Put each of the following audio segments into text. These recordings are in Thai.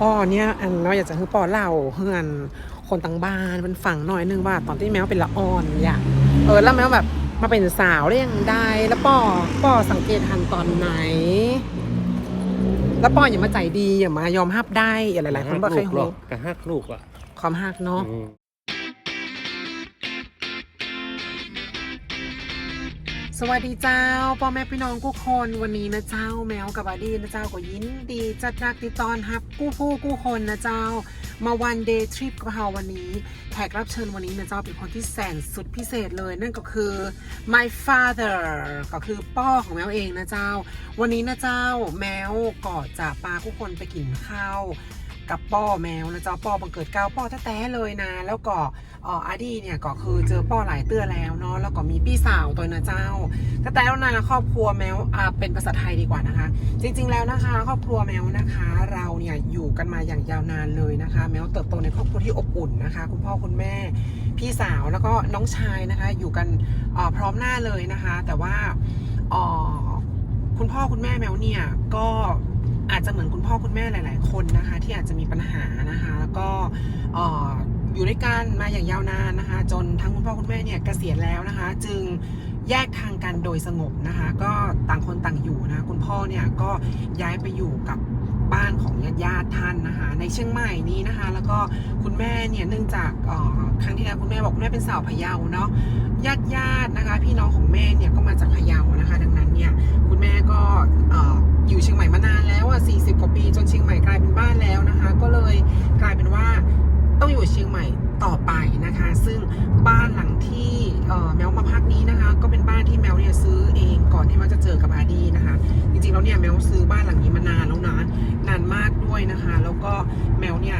ป้อเนี่ยอันเราอยากจะให้ป้อเล่าเพื่อนคนต่างบ้านมันฟังหน่อยนึงว่าตอนที่แมวเป็นละอ่อนอย่างเออแล้วแมวแบบมาเป็นสาวได้ยังได้แล้วป้อป้อสังเกตทันตอนไหน แล้วป้ออย่ามาใจดีอย่ามายอมฮับได้อย่าหลายๆคนบ่เคยหรรู้อกกะฮักลูกอะความฮักเนาะ สวัสดีเจ้าพ่อแม่พี่น้องกู้คนวันนี้นะเจ้าแมวกับบาดีนะเจ้าก็ยินดีจัดรักติดตอนรับกู้ผู้กู้คนนะเจ้า มาวันเดย์ทริปกับเราวันนี้แขกรับเชิญวันนี้นะเจ้าเป็นคนที่แสนสุดพิเศษเลย นั่นก็คือ my father ก็คือป้อของแมวเองนะเจ้า วันนี้นะเจ้าแมวก็จะปากู้คนไปกินข้าว กับป้อแมวนะเจ้าป้อบังเกิดเก้าป้อแท้ๆเลยนะ แล้วก็อ่ออาดีเนี่ยก็คือเจอป้อหลายเตื้อแล้วเนาะแล้วก็มีพี่สาวตัวนะเจ้าแต่แต่แล้วนะครอบครัวแมวอ่าเป็นภาษาไทยดีกว่านะคะ จริง ๆแล้วนะคะ ครอบครัวแมวนะคะ เราเนี่ยอยู่กันมาอย่างยาวนานเลยนะคะ แมวเติบโตในครอบครัวที่อบอุ่นนะคะ คุณพ่อคุณแม่พี่สาวแล้วก็น้องชายนะคะ อยู่กันอ่อพร้อมหน้าเลยนะคะ แต่ว่าอ่อคุณพ่อคุณแม่แมวเนี่ยก็ อาจจะเหมือนคุณพ่อคุณแม่หลาย ๆ คนนะคะ ที่อาจจะมีปัญหานะคะ แล้วก็ออยู่ด้วยกันมาอย่างยาวนานนะคะ จนทั้งคุณพ่อคุณแม่เนี่ยเกษียณแล้วนะคะ จึงแยกทางกันโดยสงบนะคะ ก็ต่างคนต่างอยู่นะคะคุณพ่อเนี่ยก็ย้ายไปอยู่กับบ้านของญาติญาติท่านนะคะ ในเชียงใหม่นี้นะคะ แล้วก็คุณแม่เนี่ยเนื่องจากครั้งที่แล้วคุณแม่บอกคุณแม่เป็นสาวพะเยาเนาะญาติญาตินะคะ พี่น้องของแม่เนี่ยก็มาจากพะเยานะคะ ดังนั้นเนี่ยคุณแม่ก็ อยู่เชียงใหม่มานานแล้วอะ40 กว่าปี จนเชียงใหม่กลายเป็นบ้านแล้วนะคะ ก็เลยกลายเป็นว่าต้องอยู่เชียงใหม่ต่อไปนะคะ ซึ่งบ้านหลังที่แมวมาพักนี้นะคะ ก็เป็นบ้านที่แมวเนี่ยซื้อเองก่อนที่แมวจะเจอกับอาดีนะคะ จริงๆแล้วเนี่ยแมวซื้อบ้านหลังนี้มานานแล้วนะนานมากด้วยนะคะ แล้วก็แมวเนี่ย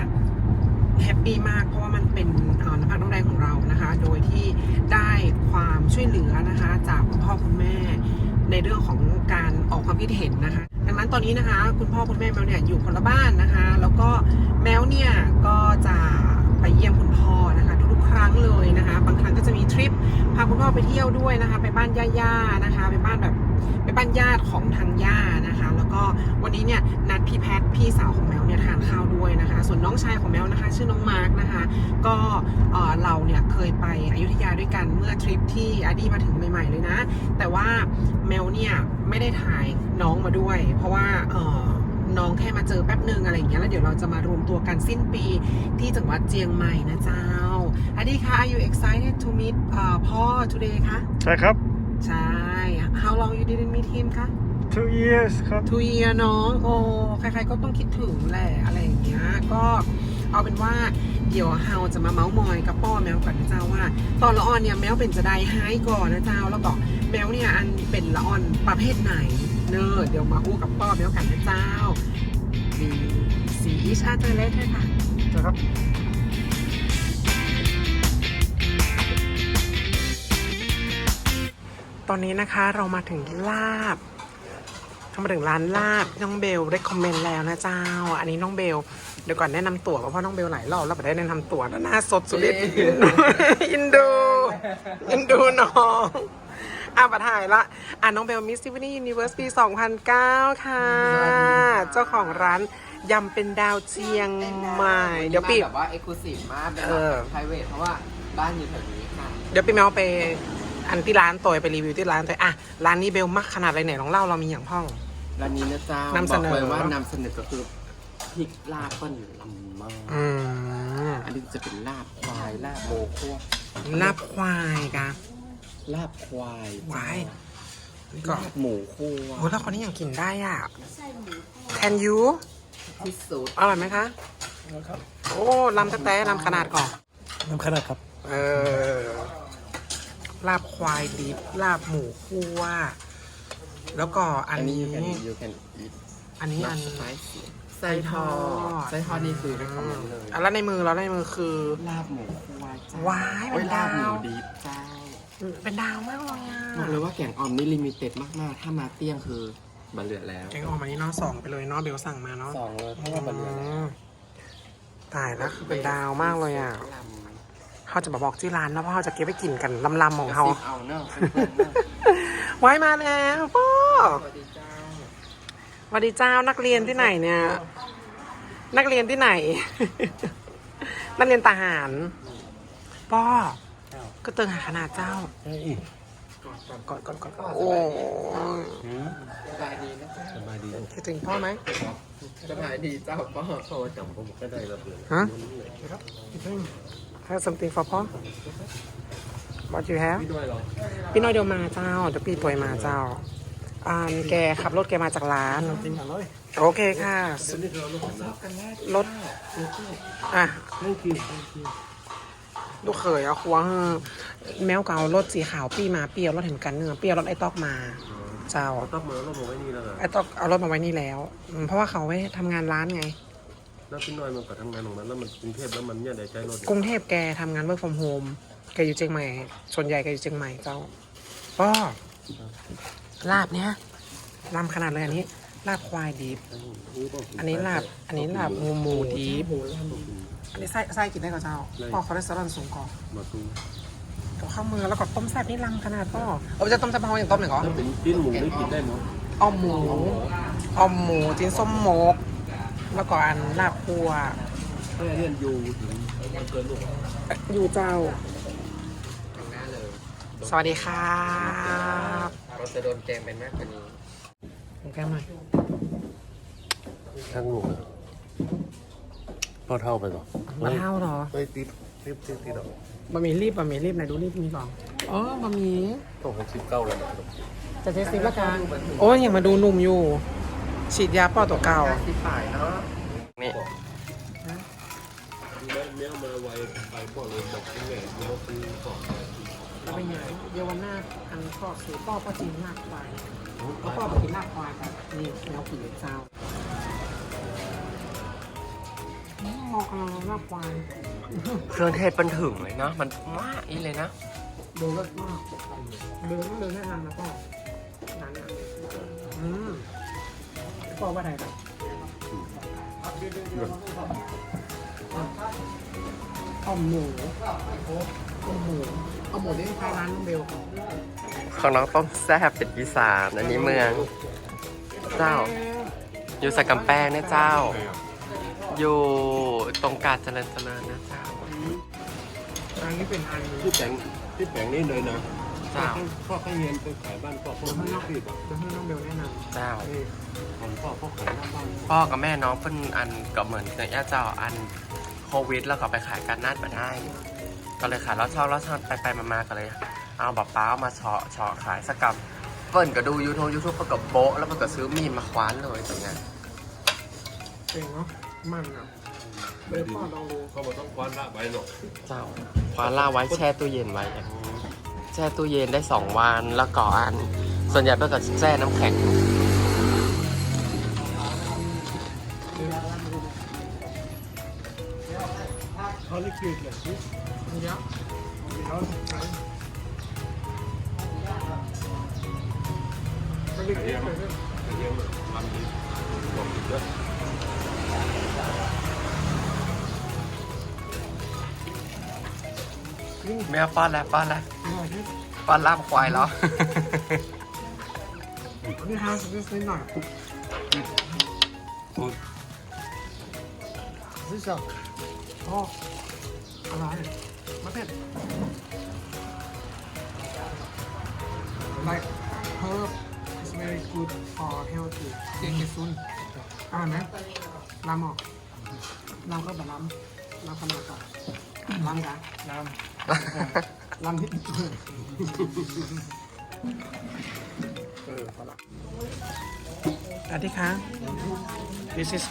แฮปปี้มากเพราะว่ามันเป็นน้ำพักน้ำแรงของเรานะคะ โดยที่ได้ความช่วยเหลือนะคะ จากคุณพ่อคุณแม่ในเรื่องของการออกความคิดเห็นนะคะ นั้นตอนนี้นะคะ คุณพ่อคุณแม่แมวเนี่ยอยู่คนละบ้านนะคะ แล้วก็แมวเนี่ยก็จะไปเยี่ยมคุณพ่อนะคะ ทุกๆครั้งเลยนะคะ บางครั้งก็จะมีทริปพาคุณพ่อไปเที่ยวด้วยนะคะ ไปบ้านย่าๆนะคะ ไปบ้านแบบไปบ้านญาติของทางย่านะคะ แล้วก็วันนี้เนี่ยนัดพี่แพทพี่สาวของแมวเนี่ยทานข้าวด้วยนะคะ ส่วนน้องชายของแมวนะคะ ชื่อน้องมาร์กนะคะ ก็เอ่อเราเนี่ยเคยไปอยุธยาด้วยกันเมื่อทริปที่อาดีมาถึงใหม่ๆเลยนะ แต่ว่าแมวเนี่ย ไม่ได้ถ่ายน้องมาด้วย เพราะว่าเออน้องแค่มาเจอแป๊บหนึ่งอะไรอย่างเงี้ยแล้วเดี๋ยวเราจะมารวมตัวกันสิ้นปีที่จังหวัดเจียงใหม่นะเจ้าอาดีคะ Are you excited to meet เอ่อพ่อ today คะใช่ครับ ใช่ How long you didn't meet him คะ two years ครับทูเยียเนาะโอ้ใครๆก็ต้องคิดถึงแหละอะไรอย่างเงี้ยก็ เอาเป็นว่าเดี๋ยวเฮาจะมาเมาส์มอยกับป้อแมวก่อนนะเจ้าว่า ตอนละอ่อนเนี่ยแมวเป็นจะได้หายก่อนนะเจ้าแล้วก็แมวเนี่ยอันเป็นละอ่อนประเภทไหนเนอะเดี๋ยวมาอู้กับป้อแมวกันนะเจ้ามีสีชาเจอเล็กด้วยค่ะนะครับตอนนี้นะคะเรามาถึงลาบเรามาถึงร้านลาบน้องเบลได้คอมเมนต์แล้วนะเจ้า อันนี้น้องเบล เดี๋ยวก่อนแนะนำตัวเพราะน้องเบลหลายรอบแล้วไม่ได้แนะนำตัวแล้วหน้าสดสุดฤทธิ์อินดูอินดูน้องอะมาถ่ายละอะน้องเบลมิสซิฟนี่ยูนิเวอร์สปี 2009 ค่ะ เจ้าของร้านยำเป็นดาวเชียงใหม่เดี๋ยวปีแบบว่าเอ็กซ์คลูซีฟมากเป็นเอแบบอไพรเวทเพราะว่าบ้านอยู่แถวนี้ค่ะเดี๋ยวปีแมวไปอันที่ร้านตัวไปรีวิวที่ร้านตัวอะร้านนี้เบลมักขนาดอะไรเนี่ยลองเล่าเรามีอย่างพ่อง ร้านนี้นะเจ้านำเสนอ บอกเลยว่านำเสนอก็คือ พริกลาบก้นลำมากอืมอันนี้จะเป็นลาบควายลาบโบคั่วลาบควายกะลาบควายควายนี่ก็ลาบหมูคั่วโหแล้วคนนี้ยังกินได้อะ Can you ที่สุดอร่อยไหมคะโอ้ลำตะแต้ลำขนาดก่อนน้ำขนาดครับ เออลาบควายดิบลาบหมูคั่วแล้วก็อัอันนนี้ นี้ยูแคนยูแคนอีทอันนี้อันไส้ ไส้ทอดไส้ทอดนี่คือได้คอมเมนต์เลย อะแล้วในมือแล้วในมือคือ ลาบหมูคั่วเจ้าว้ายเป็นโอ้ลาบหมูดาวดิบเจ้าเป็นดาวมากเลยอะบอกเลยว่าแกงอ่อมนี่ลิมิเต็ดมากๆ ถ้ามาเตี้ยงคือบันเหลือแล้วแกงออกมานี่เนาะสองไปเลยเนาะเบลสั่งมาเนาะสองเลยเพราะว่าบันเหลือแล้วตายแล้วคือเป็นดาวมากเลยอะเขาจะมาบอกที่ร้านแล้วว่าเขาจะเก็บไปกินกันลำๆของเขาเอาเนอะไว้มาแล้วพ่อสวัสดีเจ้าส วัสดีเจ้านักเรียนที่ไหนเนี่ย นักเรียนที่ไหน นักเรียนทหารป้อก็เติงหาขนาดเจ้าเฮ้ยก่อนก่อนก่อนก่อนโอ้ยสบายดีนะจ๊ะสบายดีคิดถึงพ่อไหมสบายดีเจ้าป้าพ่อจำผมก็ได้ระเบิดฮะ Have something for พ่อ What you have พี่ด้วยเหรอพี่น้อยเดี๋ยวมาเจ้าเดี๋ยวพี่ตัวมาเจ้า อ่าแกขับรถแกมาจากร้าน จริงเหรอเลยโอเคค่ะสนี่เราลูกสาวกันแรกรถ อะนั่นคือนั่นคือลูกเขยเอาควงแมวเก่ารถสีขาวปี้มาเปรี้ยวรถเห็นกันเนื้อเปรี้ยวรถไอ้ตอกมา เจ้าต้องมาแล้วผมไว้นี่แล้วเหรอไอ้ตอกเอารถมาไว้นี่แล้วอืมเพราะว่าเขาไว้ทำงานร้านไง แล้วพี่น้อยมันก็ทำงานของมันแล้วมันกรุงเทพแล้วมันเนี่ยได้ใจรถกรุงเทพแกทำงาน work from home แกอยู่เชียงใหม่ ส่วนใหญ่แกอยู่เชียงใหม่เจ้าก็ ลาบเนี้ยลำขนาดเลยอันนี้ ลาบควายดิบอันนี้ลาบ อันนี้ลาบหมูหมูดิบอันนี้ไส้ไส้กินได้กับเจ้าพ่อคอเลสเตอรอลสูงก่อนมาตูกับข้าวมือแล้วก็ต้มแซ่บนี่ลำขนาดพ่อเออจะต้มแซ่บพ่ออย่างต้มหนึ่งก่อนถ้าเป็นชิ้นหมูได้กินได้หมดอ้อมหมูอ้อมหมูจิ้นส้มหมก แล้วก็อันลาบพัวถ้าเรียนอยู่ถึงมันเกินลูกอยู่เจ้าทำหน้าเลยสวัสดีครับ เราจะโดนแกงเป็นมากกว่านี้ผมแก้มหน่อยทั้งลูกอะพ่อเท่าไปก่อนมาเท่าเหรอไปติดติดติดติดอะบะหมี่รีบบะหมี่รีบไหนดูรีบมีก่อนอ๋อบะหมี่ต้องหกสิบเก้าแล้วนะจะเทสซิปละกันโอ้ยยังมาดูหนุ่มอยู่ ฉีดยาป้อตัวเก่าที่ฝ่ายเนาะนี่เนี้ยมาไวไปพ่อเลยบอกที่แม่เนี้ยคือก่อน แล้วเป็นไงเดี๋ยววันหน้าอันก็คือป้อก็จีนลากควายแล้วป้อไปกินลากควายครับนี่แนวผีเจ้าอืมมองกำลังลากควายเครื่องเทศมันถึงเลยเนาะมันมากอีเลยนะดูเลิศมากเดินเดินแนะนำนะป้อนั้นอะอืมป้อว่าไงครับเอาหมูเอาหมู เอาหมูนี่คล้ายร้านน้องเบลของน้องต้มแซ่บเป็นอีสานอันนี้เมือง เจ้า อยู่สกำแพงนะเจ้า อยู่ตรงกาดเจริญเจริญนะเจ้าอันนี้เป็นอันที่แปลงที่แปลงนี่เลยนะเจ้าพ่อข้าเรียนไปขายบ้านพ่อพ่อไม่นอกผิดอะจะให้น้องเบลแนะนเจ้าำนี่ของพ่อพ่อขายหน้าบ้านพ่อกับแม่น้องเพิ่นอันก็เหมือนเนย่าเจ้าอันโควิดแล้วก็ไปขายกันนาดมาได้ ก็เลยขายแล้วช่องแล้วช่องไปไปๆมาๆก็เลย เอาแบบป้ามาเฉาะเฉาะขายสกรรมเปิ้นก็ดูยูทูบยูทูบเพิ่นก็โบ๊ะแล้วเพิ่นก็ซื้อมีดมาคว้านเลยตรงเนี้ยเก่งเนาะมันอะเบลพ่อลองดูเขาบอกต้องคว้านละใบหรอกเจ้าคว้านล่าไว้แช่ตู้เย็นไว้อะแช่ตู้เย็นได้สองวันแล้วก็อัน ส่วนใหญ่เพิ่นก็แช่น้ำแข็งเขาลิขิตเลยที่เดี๋ยวเขาขายไปดิเยอะมากเย อะมากทำดีบอกเยอะแม่ป้อนแล้วป้อนแล้วอร่อยที่ป้อนล่ามควายแล้ว นี่ฮะสักนิดหน่อยนี่สั่งโอ้ อร่อยมะเผ็ด like herb is very good for healthy เจ๊เกซุนอร่อยไหมลำออกลำก็แบบลำลำขนาดก่อนลำกันลำลำที่เออพอละอาทิตย์คะ this is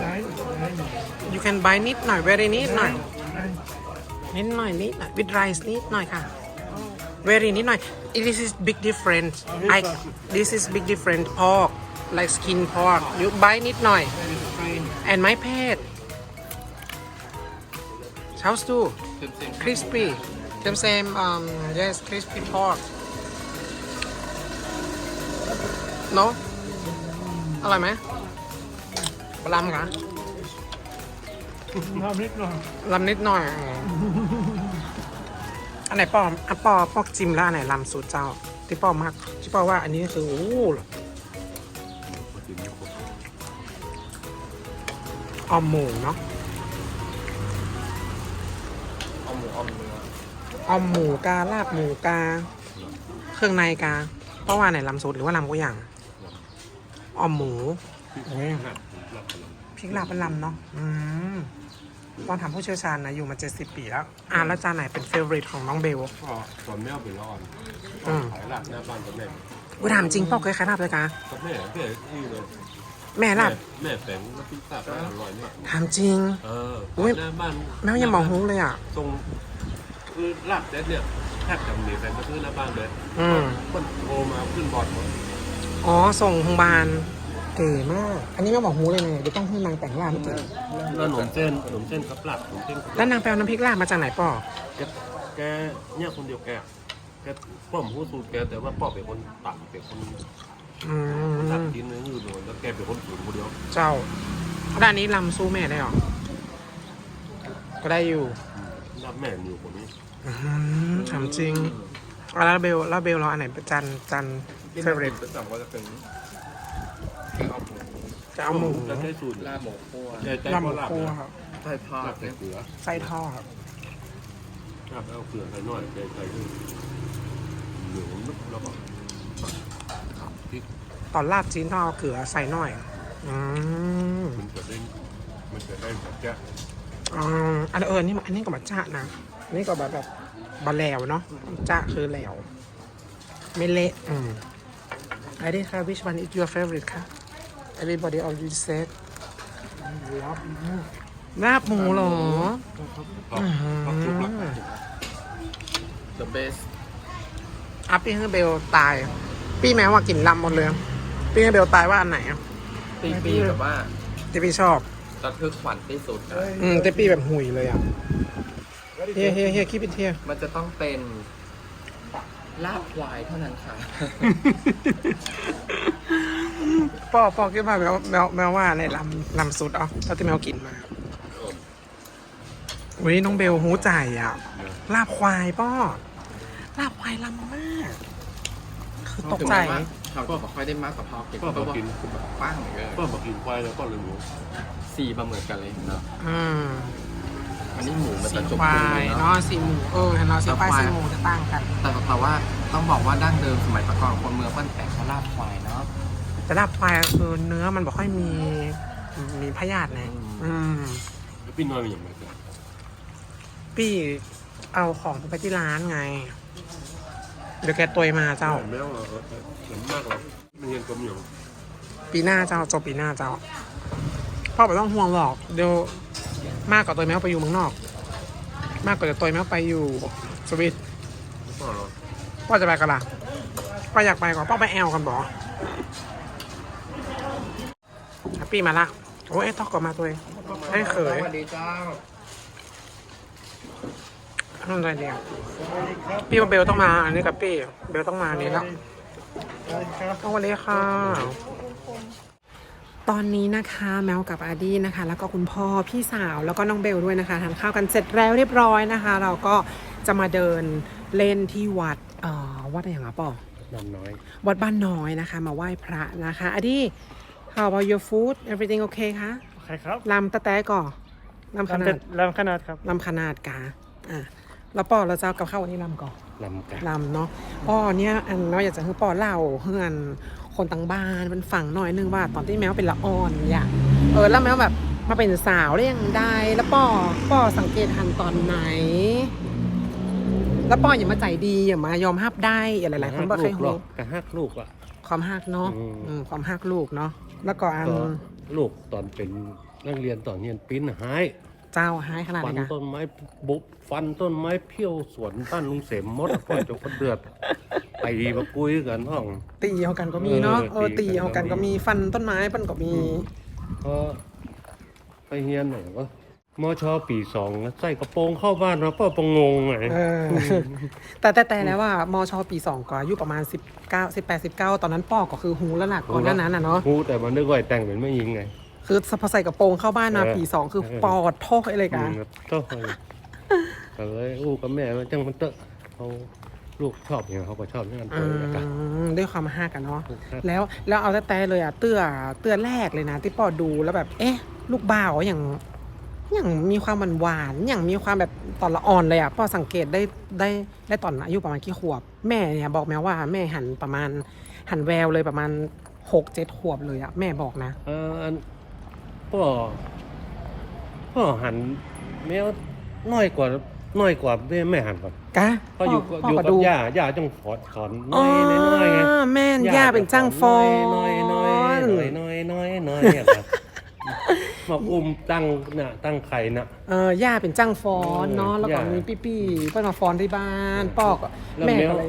ได้ you can buy นิดหน่อย very นิดหน่อย นิดหน่อยนิดหน่อย with rice นิดหน่อยค่ะ very นิดหน่อย this is big difference I this is big difference pork like skin pork you buy นิดหน่อย and my pet How's do crispy same same um yes crispy pork no อร่อยไหมปลาลำคะ ทำนิดหน่อยลำนิดหน่อย อันไหนปออะปอปอกจิ้มแล้วอันไหนลำสูตรเจ้า ที่ปอมากที่ปอว่าอันนี้คือโอ้โหออมหมูเนาะเอาหมูเอาเนื้อออมหมูกาลาบหมูกา เครื่องในกาเพราะว่าไหนลำซุดหรือว่าลำก็อย่างออมหมูโอ้ยหักหลับไปแล้วพริกลาบเป็นลำเนาะอืม ตอนถามผู้เชี่ยวชาญนะอยู่มาเจ็ดสิบปีแล้ว อ่าแล้วจานไหนเป็นเฟเวอริตของน้องเบลก็ตอนแม่เอาไปร้อนอืมขายหลักหน้าบ้านกับแม่กูถามจริงป้อเคยขายลาบเลยกากับแม่แม่นี่เลยแม่ลาบแม่แฝงน้ำพริกตาบอร่อยมากถามจริง เอออุ๊ยหน้าบ้านแม่ยังมองหุ้งเลยอะตรงคือลาบเด็ดเนี่ยแทบจะมีแฟนก็คือหน้าบ้านเลยอืมคนโทรมาขึ้นบอร์ดหมดอ๋อ ส่งโรงพยาบาล เก๋มาก อันนี้แม่บอกฮูเลยเนี่ยเดี๋ยวต้องให้นางแต่งลาบไม่กินแล้วขนมเส้นขนมเส้นกับลาบขนมเส้นกับแล้วนางไปเอาน้ำพริกลาบมาจากไหนป่อแกแกเนี่ยคนเดียวแกแกป้อมหูสูตรแกแต่ว่าป้อเป็นคนต่ำเป็นคนอืตัดมกินเนื้ออยู่โดนแล้วแกเป็นคนสูงคนเดียวเจ้าด้านนี้ลำสู้แม่ได้หรอก็ได้อยู่รับแม่อยู่คนนี้อืมถามจริงอะแล้วเบลแล้วเบลเราอันไหนเป็นจันจันเฟเวอริตประจำก็จะเป็นเอาหมู จะเอาหมูแล้วใช้สูตรลาบหมูคั่วใจใจลาบหมูคั่วครับใส่ทอลาดใส่เกลือไส้ทอดลาบแล้วเกลือใส่หน่อยใจใจด้วยเหนียวนึบแล้วก็พริกตอนลาบจีนต้องเอาเกลือใส่หน่อย อืมมันจะได้มันจะได้แบบแกะอ่าอันเออนี่อันนี้ก็มาจ้านะอันนี้ก็แบบแบบบะแหลวเนาะจ้าคือแหลวไม่เละอืมไอ้ดิค่ะ which one is your favorite ค่ะ everybody already said ลาบหมูเหรอพอพอคลุกแล้วเดอะเบสอัพปี้ให้เบลตาย พี่แม้ว่ากินลำหมดเลย พี่ให้เบลตายว่าอันไหนอะปีปีแบบว่าที่พี่ชอบระทึกขวัญที่สุดอะอืมแต่พี่แบบหุยเลยอะเฮียเฮียเฮียคิดเป็นเฮียมันจะต้องเป็นลาบควายเท่านั้นค่ะ พ่อพ่อคิดว่าแมวแมวแมวว่าในลำลำสุดเอ๋อถ้าที่แมวกินมาอุ้ยน้องเบลหูใจอะลาบควายป้อลาบควายลำมาก คือตกใจเขาก็บอกค่อยได้มากกว่าพอกินก็บอกกินปั้งเลยก็บอกกินควายแล้วก็เลยหมูสี่บะเหมือนกันเลยเนาะอืมอันนี้หมูมันสีจะจุกควาๆยเนาะเนาะสีหมูเออเห็นเนาะสีควายสีหมูจะต่างกัน แต่แต่ว่าต้องบอกว่าดั้งเดิมสมัยประกอบคนเมืองเปิ้นแต่งเขาลาบควายเนาะ แต่ลาบควายคือเนื้อมันบอกค่อยมีมีพยาธินะอืมอืมแล้วพี่น้อยมันอย่างไรกันพี่เอาของไปที่ร้านไง เดี๋ยวแกตัวยมาเจ้า ไม่ต้องเราเหมือนมากเราไม่เห็นกลมอย่างปีหน้าเจ้าจบปีหน้าเจ้าพ่อไม่ต้องห่วงหรอก เดี๋ยวมากกว่าตัวแมวไปอยู่เมืองนอก มากกว่าตัวแมวไปอยู่สวิตก็เราพ่อจะไปกันล่ะพ่ออยากไปก่อนพ่อไปแอลกันบอ แฮปปี้มาละโอ้ยไอ้ตอกก็มาตัวเองไอ้เขยสวัสดีเจ้าทำอะไรเดียวพี่ว่าเบลต้องมาอันนี้กับพี่เบลต้องมาอันนี้แล้วสวัสดีค่ะ ตอนนี้นะคะแมวกับอาดี้นะคะ แล้วก็คุณพ่อพี่สาวแล้วก็น้องเบลด้วยนะคะทานข้าวกันเสร็จแล้วเรียบร้อยนะคะ เราก็จะมาเดินเล่นที่วัดเอ่อวัดอะไรอย่างเงี้ยป่อน้ำน้อยวัดบ้านน้อยนะคะ มาไหว้พระนะคะอาดี้ how about your food everything okay คะโอเคครับลำตะแตะก่อลำขลำนาเป็ดดลำขนาดครับลำขนาดกาอะแล้วปอเราจะเอากับข้าววันนี้ลำก่อนลำกันลำเนาะป้อเนี่ยอันเราอยากจะให้ป้อเล่าเพื่อนคนต่างบ้านมันฟังหน่อยนึงว่าตอนที่แมวเป็นละอ่อนอยากเออแล้วแมวแบบมาเป็นสาวได้ยังได้แล้วป้อป้อสังเกตทันตอนไหน แล้วป้ออย่ามาใจดีอย่ามายอมฮับได้อย่าหลายๆคนบ่เคยหรรู้อกกระหักลูกอะความฮักเนาะอืมอืมความฮักลูกเนาะ แล้วก็อันก็ลูกตอนเป็นนักเรียนตอนเรียนปิ้นหายเจ้าหายขนาดไหฟันนคะต้นไม้บุกฟันต้นไม้เพี้ยวสวนบ้านลุงเสมมดก่อนจนคนเดือดไปมาคุยกันห้อง ตีเอากันก็มีเนาะเออเออตีตีกันเอากันก็ก็มีมีฟันต้นไม้ปันก็มี ก็ไปเฮียนหน่อยก็ มอชอปีสองใส่กระโปรงเข้าบ้านเราก็ประงงไงเออแต่แต่แต่แล้วว่ามชปีสองก็อายุประมาณสิบเก้าสิบแปดสิบเก้าตอนนั้นป้อก็คือหูแล้วล่ะก่อนหน้านั้นอะเนาะฮู้แต่มันนึกว่าแต่งเป็นไม่ยิงไง คือพอใส่กระโปรงเข้าบ้านมาเออปีสองคือเออปอดโทษอะไรอืกันมก็เลยก็เลยอู้กับแม่ว่าจังมันเตอะเขาลูกชอบอย่างเขาก็ชอบอย่างนั้นอืเลยกันมด้วยความห้ากันเนาะลูกครับแล้วแล้วเอาแต่แต่เลยอะเตื้อเตื้อแรกเลยนะ ที่ปอดูแล้วแบบ เอ๊ะ ลูกบ่าวอย่าง อย่างมีความหวานหวานๆอย่างมีความแบบตอนละอ่อนเลยอะปอสังเกตได้ได้ได้ตอนอายุประมาณกี่ขวบ แม่เนี่ยบอกแม่ว่าแม่หันประมาณหันแววเลยประมาณหกเจ็ดขวบเลยอะแม่บอกนะเอออันพ่อพ่อหันแมวน้อยกว่าน้อยกว่าแม่แม่หันก่อนกะเพราะอยู่พ่อยู่ก็กับดูย่าย่าต้องถอนถอนอ๋น้ออยน้อยๆไงแม่นย่าเป็นจ้างฟอนน้อยน้อยน้อยน้อยน้อยน้อยเนี่ยครับ มาอุ้มตั้งน่ะตั้งไข่น่ะ เออย่าเป็นจ้างฟ้อนเนาะเออแล้วก็ย่ามี มีปี้ปี้เพิ่นมาฟ้อนที่บ้านปอกแล้วแม่แมว ก็เลย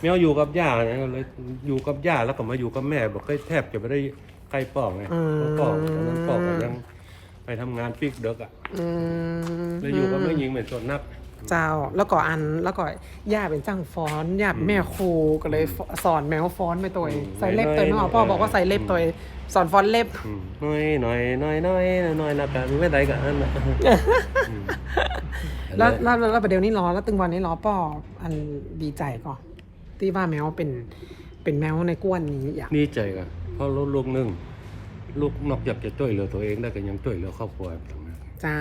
แมวอยู่กับย่าเนี่ยเลยอยู่กับย่าแล้วก็มาอยู่กับแม่บอกแทบจะไม่ได้ใครปอกไงเพราะปอกตอนนั้นปอกก็ยังไปทำงานปิกเด็กอะอืมแล้วอยู่กับแม่ยิงเหมือนส่วนนัก เจ้าแล้วก็อันแล้วก็ย่าเป็นจ้างฟ้อนย่าเป็นแม่ครูก็เลยสอนแมวฟ้อนไปตัวเองอืมใส่เล็บตัวเองน้อยๆเนาะพ่อบอกว่าใส่เล็บตัวเอง สอนฟอนเล็บ น้อยน้อยน้อยน้อยน้อยนะกันไม่ได้กันนั่นนะแล้วแล้วแล้วประเดี๋ยวนี้รอแล้วตึงวันนี้รอป้ออันดีใจก่อนที่ว่าแมวเป็นเป็นแมวในกวนนี้อย่างนี่ใจกันเพราะลูกนึ่งลูกนอกจากจะช่วยเหลือตัวเองได้ก็ยังช่วยเหลือครอบครัวต่างหากเจ้า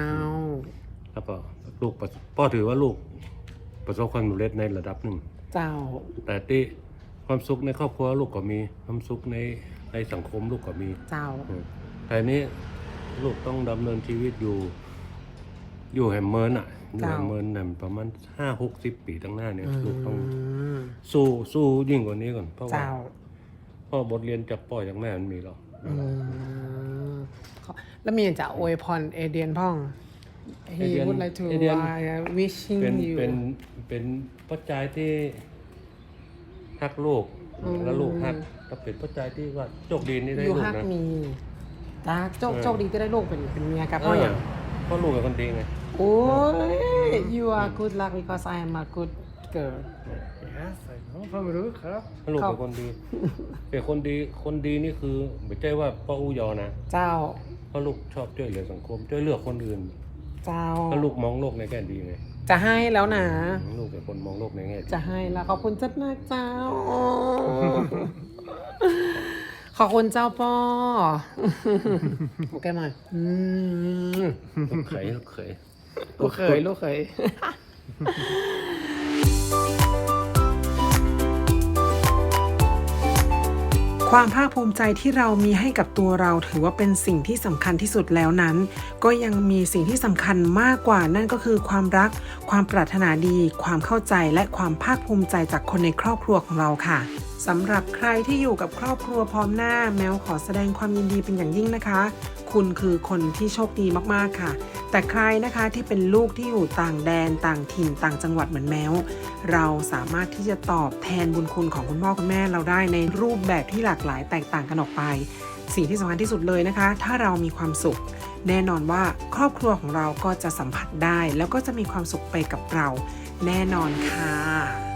แล้วก็ลูกพ่อถือว่าลูกประสบความสำเร็จในระดับหนึ่ง เจ้า แต่ที่ความสุขในครอบครัวลูกก็มีความสุขใน ในสังคมลูกก็มีเจ้าอืมแต่นี้ลูกต้องดำเนินชีวิตอยู่ อยู่แหมเมินอะอยู่แหมเมินเนี่ยประมาณห้าหกสิบปีตั้งหน้าเนี่ยลูกต้องมสู้สู้ยิ่งกว่านี้ก่อนเพราะว่าเจ้าเพ่อบทเรียนจากพ่อจากแม่มันมีหรอกอืมเขาแล้วมีอยากจะอวยพรเอเดียนพ่อง he would like to uh, wishing เป็น you เป็นเป็นปัจจัยที่ฮักลูก อืม แล้วลูกฮักก็เป็นปัจจัยที่ว่าโชคดีนี่ได้อยู่ลูกฮักนะ มีจ้าโชคเออ โชคดีที่ได้ลูกเป็นเป็นเมียกับเอพ่อออย่างเพราะลูกเป็นคนดีไง โอ้ย you are good luck because I am a good girl Yes, I know พ่อไม่รู้ครับเพราะลูกครับเป็นคนดี เป็นคนดีคนดีนี่คือไม่ใช่ว่าพ่ออู้ยอนะเจ้าเพราะลูกชอบช่วยเหลือสังคมช่วยเหลือคนอื่นเจ้า เพราะลูกมองโลกในแง่ดีไง จะให้แล้วนะ ลูกเป็นคนมองโลกในแง่ดีจะให้แล้วขอบคุณเจ้านะเจ้า ขอบคุณเจ้าป้อโอเคไหมอืม ลูกเขยลูกเขย ลูกเขยลูกเขย ความภาคภูมิใจที่เรามีให้กับตัวเราถือว่าเป็นสิ่งที่สำคัญที่สุดแล้วนั้น ก็ยังมีสิ่งที่สำคัญมากกว่านั่นก็คือความรัก ความปรารถนาดี ความเข้าใจและความภาคภูมิใจจากคนในครอบครัวของเราค่ะสำหรับใครที่อยู่กับครอบครัวพร้อมหน้าแมวขอแสดงความยินดีเป็นอย่างยิ่งนะคะ คุณคือคนที่โชคดีมากๆค่ะ แต่ใครนะคะที่เป็นลูกที่อยู่ต่างแดนต่างถิ่นต่างจังหวัดเหมือนแมวเราสามารถที่จะตอบแทนบุญคุณของคุณพ่อคุณแม่เราได้ในรูปแบบที่หลากหลายแตกต่างกันออกไป สิ่งที่สำคัญที่สุดเลยนะคะ ถ้าเรามีความสุข แน่นอนว่าครอบครัวของเราก็จะสัมผัสได้ แล้วก็จะมีความสุขไปกับเรา แน่นอนค่ะ